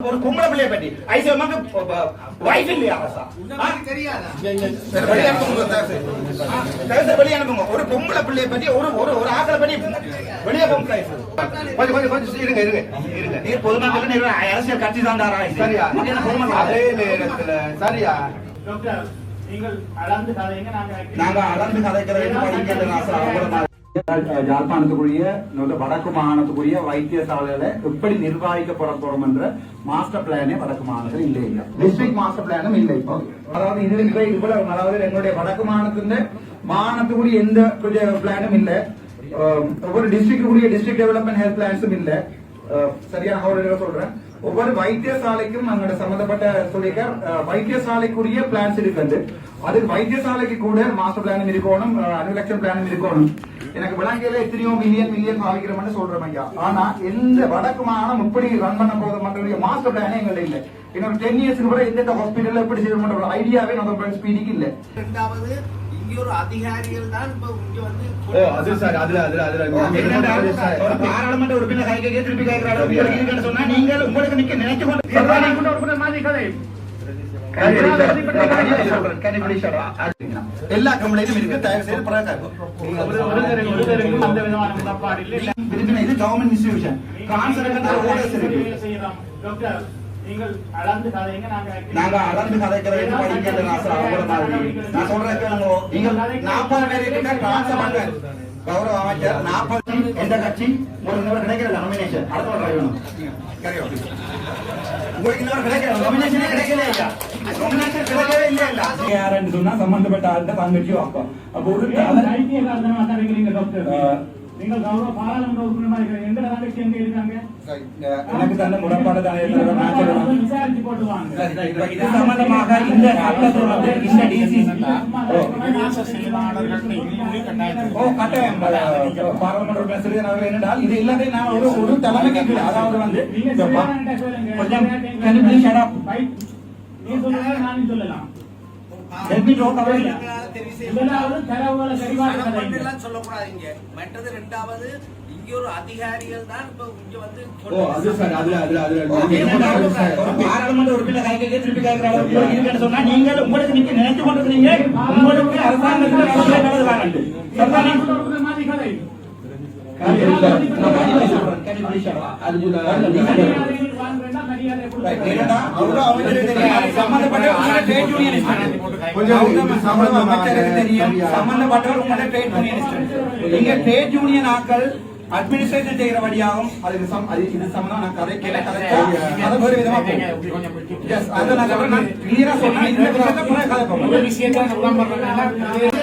ஒரு பொம்பளை பிள்ளைய பற்றி ஐசி அம்மாக்கு வைஃப் இல்லையா? தெரியாதா? வெளிய அனுப்புங்க. ஒரு பொம்பளை பிள்ளைய பற்றி ஒரு ஒரு ஒரு ஆக்களை பற்றி வெளியே செய்து. கொஞ்சம் கொஞ்சம் கொஞ்சம் இருங்க இருங்க இருங்க. நீ பொதுமக்கள் நீ அரசியல் கட்சி தான் தாரா சரியா? பொதுமக்கள் அதே நேரத்துல சரியா? டாக்டர் நீங்கள் அளந்து கதைங்க நாங்க நாங்க அளந்து கதைக்கிறது படிக்கிறது யாழ்ப்பாணத்துக்குரிய வடக்கு மாகாணத்துக்குரிய வைத்தியசாலையில எப்படி நிர்வகிக்கப்பட போறோம் என்ற மாஸ்டர் பிளானே வடக்கு மாகாணத்தில் இல்லை இல்லை டிஸ்ட்ரிக்ட் மாஸ்டர் பிளானும் இல்லை இப்போ. அதாவது இது இவ்வளவு அதாவது எங்களுடைய வடக்கு மாகாணத்துல மாகாணத்துக்குரிய எந்த பிளானும் இல்ல. ஒவ்வொரு டிஸ்ட்ரிக்டுக்குரிய டிஸ்ட்ரிக்ட் டெவலப்மெண்ட் ஹெல்த் பிளான்ஸும் இல்ல. சரியான சொல்றேன். ஒவ்வொரு வைத்தியசாலைக்கும் எங்களோட சம்பந்தப்பட்ட சொல்லிக்க அஹ், வைத்தியசாலைக்குரிய பிளான்ஸ் இருக்குது அது வைத்தியசாலைக்கு கூட மாஸ்டர் பிளானும் இருக்கணும் அனுலட்சம் பிளானும் இருக்கணும். எனக்கு விளங்கியில எத்தனையோ மில்லியன் மில்லியன் பாவிக்கிறோம்னு சொல்றேன் ஐயா. ஆனா எந்த வடக்கு மாகாணம் இப்படி ரன் பண்ண போதும் மக்களுடைய மாஸ்டர் பிளானே எங்கள்ட்ட இல்ல. இன்னொரு டென் இயர்ஸ்க்கு கூட எந்தெந்த ஹாஸ்பிட்டல்ல எப்படி செய்யணும் ஒரு ஐடியாவே நம்ம ஸ்பீடிக்கு இல்ல. இரண்டாவது இங்க ஒரு அதிகாரிகள் தான் இப்ப இங்க வந்து ஓ அது சார் அதுல அதுல என்னடா, அதுல ஒரு பாராளுமன்ற உறுப்பினர் கை கையை திருப்பி கேட்கிறாரு உங்களுக்கு இருக்குன்னு சொன்னா நீங்கள் உங்களுக்கு நிக்க நினைச்சு எல்லா கம்பெனிலும் இருக்கு. தயவு செய்து இது கவர்மெண்ட் இன்ஸ்டிடியூஷன் இருக்கு. நீங்கள் அளந்து கதைங்க நாங்க நாங்க அளந்து கதைக்கிறது படிக்கிறது நான் சொல்றேன் நாற்பது பேர் கிட்ட டிரான்ஸ்ஃபர் கௌரவ அமைச்சர் நாற்பது எந்த கட்சி உங்களுக்கு இன்னொரு கிடைக்கல நாமினேஷன் அடுத்த ஒரு வேணும். உங்களுக்கு இன்னொரு கிடைக்கல நாமினேஷனே கிடைக்கல ஐயா நாமினேஷன் கிடைக்கவே இல்லையா? யாருன்னு சொன்னா சம்பந்தப்பட்ட ஆள்கிட்ட பங்கேற்று வைப்போம் அப்போ ஒரு டாக்டர். நீங்கள் கௌரவ பாராளுமன்ற உறுப்பினர் மாதிரி இருக்கிறீங்க. எந்த நாளைக்கு எங்க இருக்காங்க எனக்கு தந்த முரண்பாடு தான். நான். விசாரிச்சு போட்டு வாங்க. இப்ப இது சம்பந்தமாக இந்த சட்டத்தில் வந்து இந்த டிசி ஓ. கட்டாயம். பாராளுமன்ற உறுப்பினர் அவர்கள் என்னென்றால் இது எல்லாத்தையும் நான் ஒரு ஒரு தலைமைக்கு கீழே, அதாவது வந்து. கொஞ்சம்? நீ சொல்லுங்க நானும் சொல்லலாம். சொல்லக்கூடாதீங்க. மற்றது ரெண்டாவது இங்க ஒரு அதிகாரிகள் தான் இப்ப இங்க வந்து பாராளுமன்ற உறுப்பினர் கை கையை திருப்பி இருக்குன்னு சொன்னா நீங்கள் உங்களுக்கு நிக்க நினைச்சு கொண்டு இருக்கீங்க உங்களுக்கு அரசாங்கத்தில். சம்பந்தப்பட்ட அமைச்சருக்கு தெரியும். சம்பந்தப்பட்டவர். நீங்க trade union ஆட்கள் அட்மினிஸ்ட்ரேஷன் செய்கிற வழியாகும் அதுக்கு சம் அது இது சம்பந்தம் நான் கதை கேட்க கதைச்சா அதை வேறு விதமா Yes, அதை நான் சொல்றேன் நான் clear ஆ சொன்னா இந்த விஷயத்தை கூட கதைப்போம்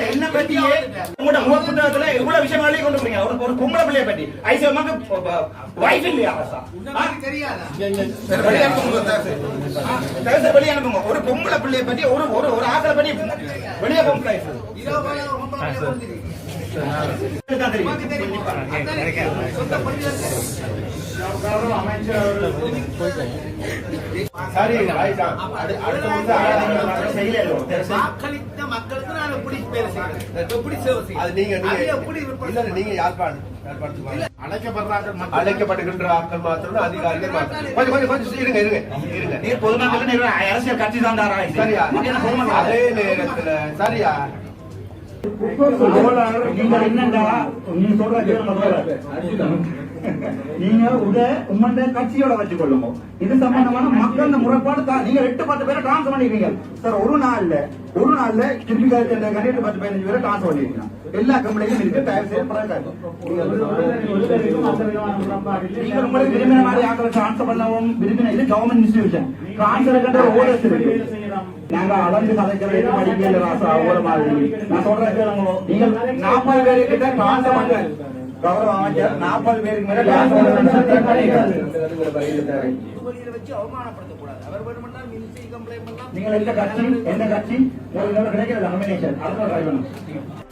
என்ன பத்தியே உங்களோட முக புத்தகத்துல இவ்வளவு விஷயம் எழுதி கொண்டு போறீங்க ஒரு ஒரு பொம்பளை பிள்ளைய பத்தி ஐசி அம்மாக்கு வைஃப் இல்லையா? தெரியாதா வெளிய அனுப்புங்க. ஒரு பொம்பளை பிள்ளைய பத்தி ஒரு ஒரு ஒரு ஆக்களை பத்தி வெளியே ஒரு பொம்பளை தெரியும். வாக்களித்த மக்களுக்கு நான் எப்படி பேர் செய்யறேன் எப்படி சேவை செய்யறேன் அது நீங்க யாழ்ப்பாணம் அழைக்கப்படுகின்ற ஆட்கள் மாத்திரம் அதிகாரிகள் மாத்திரம். கொஞ்சம் கொஞ்சம் கொஞ்சம் இருங்க இருங்க இருங்க. நீ பொதுமக்கள் நீ அரசியல் கட்சி தான் சரியா? அதே நேரத்துல சரியா? நீங்க உத உம்மண்ட கட்சியோட வச்சுக்கொள்ளுங்க. இது சம்பந்தமான மக்கள் முறைப்பாடு தான் நீங்க எட்டு பத்து பேரை டிரான்ஸ்ஃபர் பண்ணிருக்கீங்க. சார் ஒரு நாள்ல ஒரு நாள்ல திருப்பி கண்டிட்டு பத்து பதினஞ்சு பேரை டிரான்ஸ்ஃபர் பண்ணிருக்கீங்க. எல்லா கம்பெனியும் இருக்கு தயவு செய்து நீங்க உங்களுக்கு விரும்பின மாதிரி ஆக்களை டிரான்ஸ்ஃபர் பண்ணவும் விரும்பின இது கவர்மெண்ட் இன்ஸ்டிடியூஷன் டிரான்ஸ்ஃபர் ஓடர்ஸ் இருக்கு நாங்க அளந்து ராசா மாதிரி. நான் சொல்றேன் கேளுங்க. நீங்கள் நாற்பது கௌரவ அமைச்சர் நாற்பது பேருக்கு மேல எந்த கட்சி? எந்த கட்சி? ஒரு கிடைக்கிறது அடுத்த